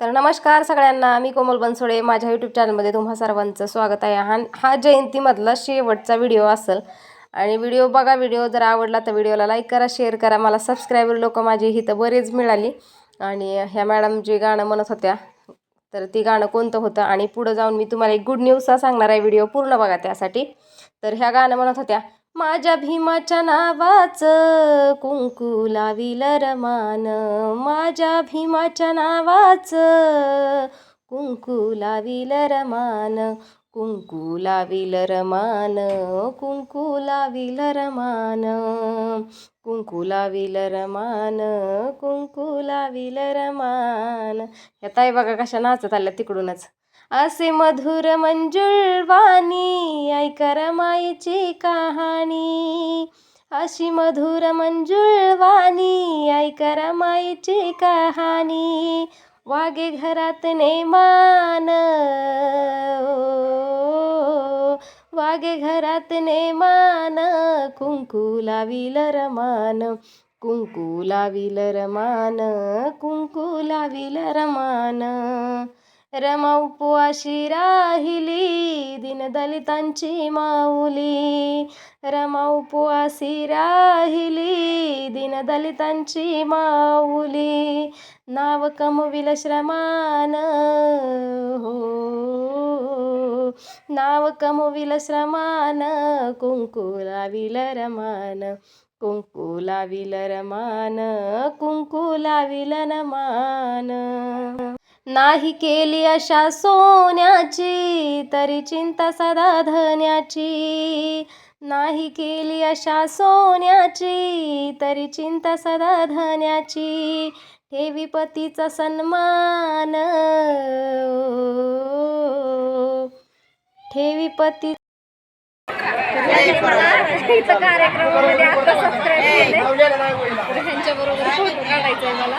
तर नमस्कार सगळ्यांना मी कोमल बनसोडे. माझ्या यूट्यूब चॅनलमध्ये तुम्हा सर्वांचं स्वागत आहे. हा हा जयंतीमधला शेवटचा व्हिडिओ असेल. आणि व्हिडिओ बघा व्हिडिओ जर आवडला तर व्हिडिओला लाईक करा शेअर करा. मला सबस्क्रायबर लोक माझी इथं बरेच मिळाली. आणि ह्या मॅडम जे गाणं म्हणत होत्या तर ती गाणं कोणतं होतं? आणि पुढं जाऊन मी तुम्हाला एक गुड न्यूज सांगणार आहे. व्हिडिओ पूर्ण बघा त्यासाठी. तर ह्या गाणं म्हणत होत्या माझ्या भीमाच्या नावाचं कुंकू लाविल रमान. माझ्या भीमाच्या नावाचं कुंकू लाविल रमान. कुंकू लाविल रमान कुंकू लाविल रमान. कुंकू लाविल रमान कुंकू लाविल रमान. ह्या ताई बघा कशा नाचत आल्या तिकडूनच. असे मधुर मंजुळवाणी ऐकर माईची कहाणी. अशी मधुर मंजुळवाणी ऐकर माईची कहाणी. वागे घरात नेमान वागे घरात नेमान कुंकू लाविल रमान. कुंकू लाविल रमान कुंकू लाविल रमान. रमा उपवाशी राहिली दीनदलितांची माऊली. रमा उपवासी राहिली दीनदलितांची माऊली. नाव कमविल श्रमान हो. नाव कमविल श्रमान कुंकू लाविल रमान. कुंकू लाविल रमान कुंकू लाविल नमान नाही केली अशा सोन्याची तरी चिंता सदा धन्याची नाही केली अशा सोन्याची तरी चिंता सदा धन्याची ठेवी पतीचा सन्मान ठेवी पती कार्यक्रमामध्ये आता सबस्क्राईब केले ह्यांच्या बरोबर फोटो काढायचा आहे मला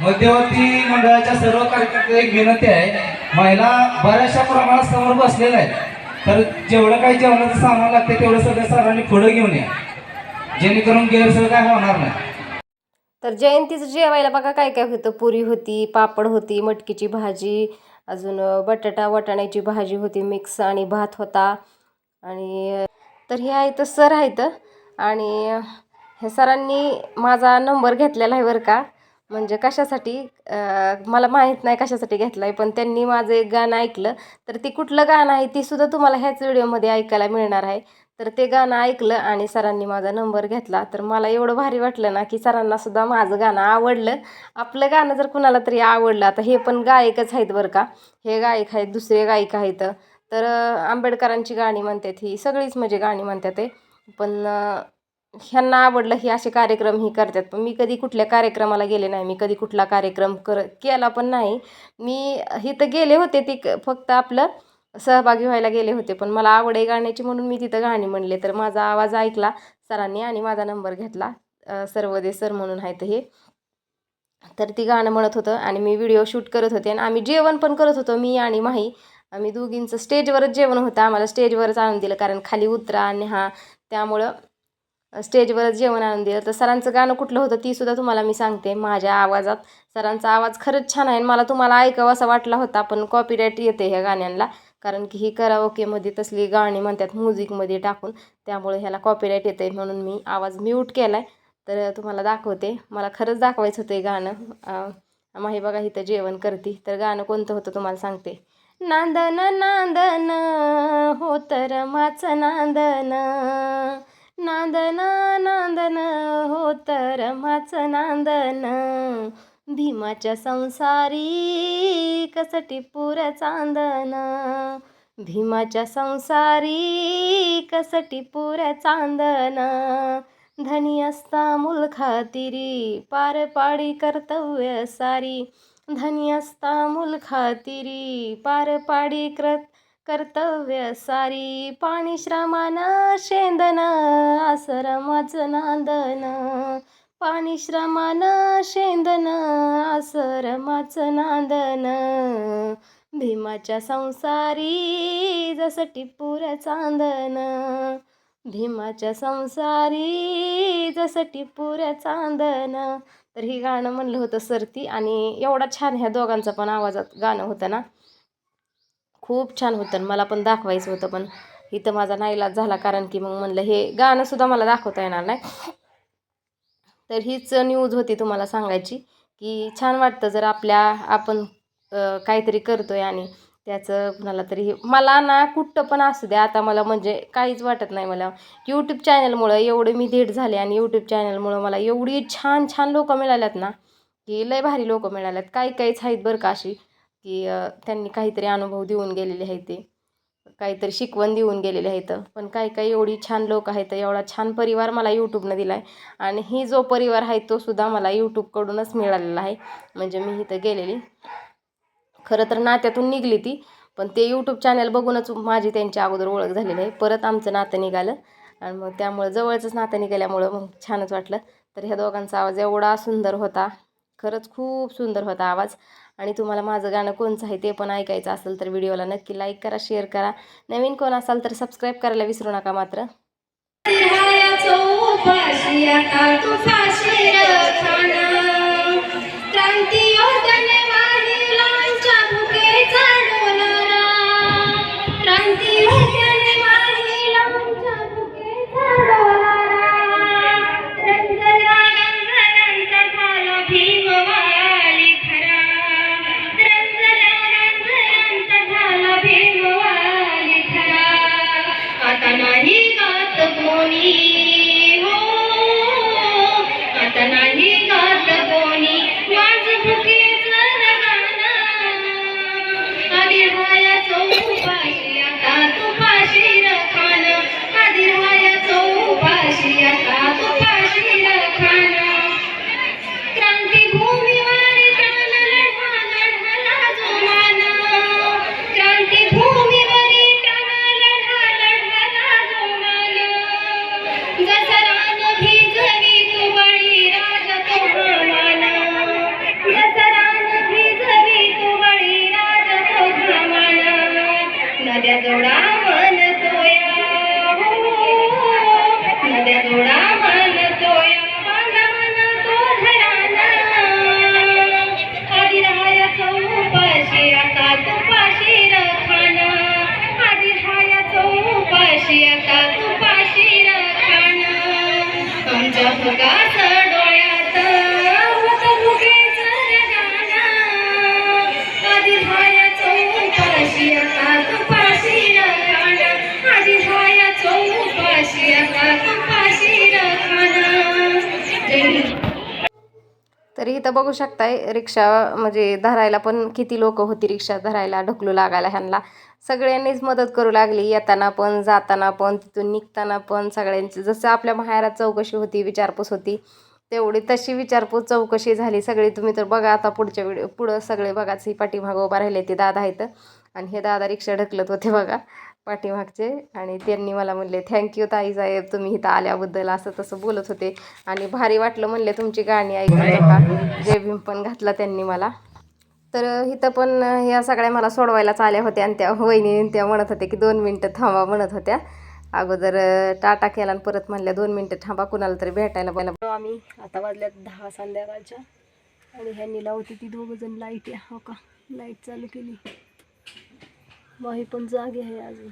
मध्यवर्ती मंडळाच्या सर्व कार्यकर्ते एक विनंती आहे. महिला बऱ्याचशा प्रमाणात समोर बसलेल्या आहेत. तर जेवढं काही जेवणाचं सामान लागते तेवढं सगळं सरांनी पुढे घेऊन या. जेणेकरून गैरसोय काय होणार नाही. तर जयंतीचं जेवायला बघा काय काय होतं. पुरी होती पापड होती मटकीची भाजी अजून बटाटा वटाण्याची भाजी होती मिक्स आणि भात होता. आणि तर हे आहे तर सर आहेत. आणि हे सरांनी माझा नंबर घेतलेला आहे बरं का. म्हणजे कशासाठी मला माहीत नाही कशासाठी घेतला आहे पण त्यांनी माझं एक गाणं ऐकलं. तर ती कुठलं गाणं आहे ती सुद्धा तुम्हाला ह्याच व्हिडिओमध्ये ऐकायला मिळणार आहे. तर ते गाणं ऐकलं आणि सरांनी माझा नंबर घेतला. तर मला एवढं भारी वाटलं ना की सरांना सुद्धा माझं गाणं आवडलं. आपलं गाणं जर कुणाला तरी आवडलं आता हे पण गायकच आहेत बरं का. हे गायक आहेत दुसरे गायक आहेत. तर आंबेडकरांची गाणी म्हणतात ही सगळीच म्हणजे गाणी म्हणतात ते पण ह्यांना आवडलं ही असे कार्यक्रम ही करतात. पण मी कधी कुठल्या कार्यक्रमाला गेले नाही मी कधी कुठला कार्यक्रम कर केला पण नाही. मी इथं गेले होते ती क- फक्त आपलं सहभागी व्हायला गेले होते. पण मला आवड आहे गाण्याची म्हणून मी तिथं गाणी म्हणले. तर माझा आवाज ऐकला सरांनी आणि माझा नंबर घेतला सर्वदे सर म्हणून आहेत हे. तर ती गाणं म्हणत होतं आणि मी व्हिडिओ शूट करत होते आणि आम्ही जेवण पण करत होतो मी आणि माही. आम्ही दोघींचं स्टेजवरच जेवण होतं आम्हाला स्टेजवरच आणून दिलं कारण खाली उतरा आणि हा त्यामुळं स्टेजवरच जेवण आणून दिलं. तर सरांचं गाणं कुठलं होतं ती सुद्धा तुम्हाला मी सांगते. माझ्या आवाजात. सरांचा आवाज खरंच छान आहे आणि मला तुम्हाला ऐकावं असं वाटला होता पण कॉपीराईट येते ह्या गाण्यांना कारण की ही कराओकेमध्ये तसली गाणी म्हणतात म्युझिकमध्ये टाकून. त्यामुळे ह्याला कॉपीराईट येते म्हणून मी आवाज म्यूट केला आहे तर तुम्हाला दाखवते. मला खरंच दाखवायचं होतं हे गाणं. माही बघा इथं जेवण करते. तर गाणं कोणतं होतं तुम्हाला सांगते. नांदन नांदन हो तर माच नांदन नांदन नांदन हो तर माच नांदन. भीमाच्या संसारी कसटी पुर चांदन. भीमाच्या संसारी कसटी पुर चांदन. धनी असता मुल खातिरी पार पाडी कर्तव्य सारी. धनी असता मूल खातिरी पार पाडी कृत कर्तव्य सारी पाणी श्रमाना शेंदन आसरमाचं नांदन. पाणी श्रमान शेंदन आसरमाचं नांदन. भीमाच्या संसारी जसं टिपूर चांदन. भीमाच्या संसारी जसं टिपूर चांदन. तर ही गाणं म्हणलं होतं सरती आणि एवढा छान ह्या दोघांचं पण आवाजात गाणं होतं ना? खूप छान होतं आणि मला पण दाखवायचं होतं पण इथं माझा नाईलाज झाला कारण की मग म्हणलं हे गाणंसुद्धा मला दाखवता येणार नाही. तर हीच न्यूज होती तुम्हाला सांगायची की छान वाटतं जर आपल्या आपण काहीतरी करतोय आणि त्याचं कुणाला तरी हे- मला ना कुठं पण असू द्या आता मला म्हणजे काहीच वाटत नाही मला. यूट्यूब चॅनलमुळं एवढे मी धीट झाले आणि यूट्यूब चॅनलमुळं मला एवढी छान छान लोकं मिळाल्यात ना की लय भारी लोकं मिळाल्यात. काही काहीच आहेत बरं का अशी. की त्यांनी काहीतरी अनुभव देऊन गेलेले आहेत ते. काहीतरी शिकवण देऊन गेलेले आहेत पण काही काही एवढी छान लोक आहेत एवढा छान परिवार मला यूट्यूबनं दिला आहे आणि ही जो परिवार आहे तो सुद्धा मला यूट्यूबकडूनच मिळालेला आहे. म्हणजे मी इथं गेलेली. खरं तर नात्यातून निघली ती पण ते यूट्यूब चॅनल बघूनच माझी त्यांच्या अगोदर ओळख झालेली आहे. परत आमचं नातं निघालं. आणि मग त्यामुळं जवळचंच नातं निघाल्यामुळं मग छानच वाटलं. तर ह्या दोघांचा आवाज एवढा सुंदर होता. खरंच खूप सुंदर होता आवाज आणि तुम्हाला माझं गाणं कोणचं आहे ते पण ऐकायचं असेल तर व्हिडिओला नक्की लाईक करा शेअर करा नवीन कोण असाल तर सबस्क्राईब करायला विसरू नका मात्र चौपाशी आता इथं बघू शकताय रिक्षा म्हणजे धरायला पण किती लोक होती रिक्षा धरायला ढकलू लागायला ह्यांना. सगळ्यांनीच मदत करू लागली येताना पण जाताना पण तिथून निघताना पण सगळ्यांची. जसं आपल्या माहेरात चौकशी होती विचारपूस होती तेवढी तशी विचारपूस चौकशी झाली सगळी. तुम्ही तर बघा आता पुढच्या व्हिडिओ पुढं सगळे बघाच ही पाठीमागं उभा राहिले ते दादा आहेत. आणि हे दादा रिक्षा ढकलत होते बघा. पाठीमागचे. आणि त्यांनी मला म्हणले थँक्यू ताई साहेब तुम्ही इथं आल्याबद्दल असं तसं बोलत होते. आणि भारी वाटलं म्हणले तुमची गाणी ऐकायला का? जय भीम पण घातला त्यांनी मला. तर इथं पण ह्या सगळ्या मला सोडवायलाच आल्या होत्या आणि त्या वहिनी त्या म्हणत होत्या की दोन मिनटं थांबा म्हणत होत्या. अगोदर टाटा केला आणि परत म्हणल्या दोन मिनटं थांबा कुणाला तरी भेटायला बोला आम्ही आता वाजल्यात दहा संध्याकाळच्या. आणि ह्यांनी लावती ती दोघं जण लाइट हो का? लाइट चालू केली. माही पण जागे आहे अजून.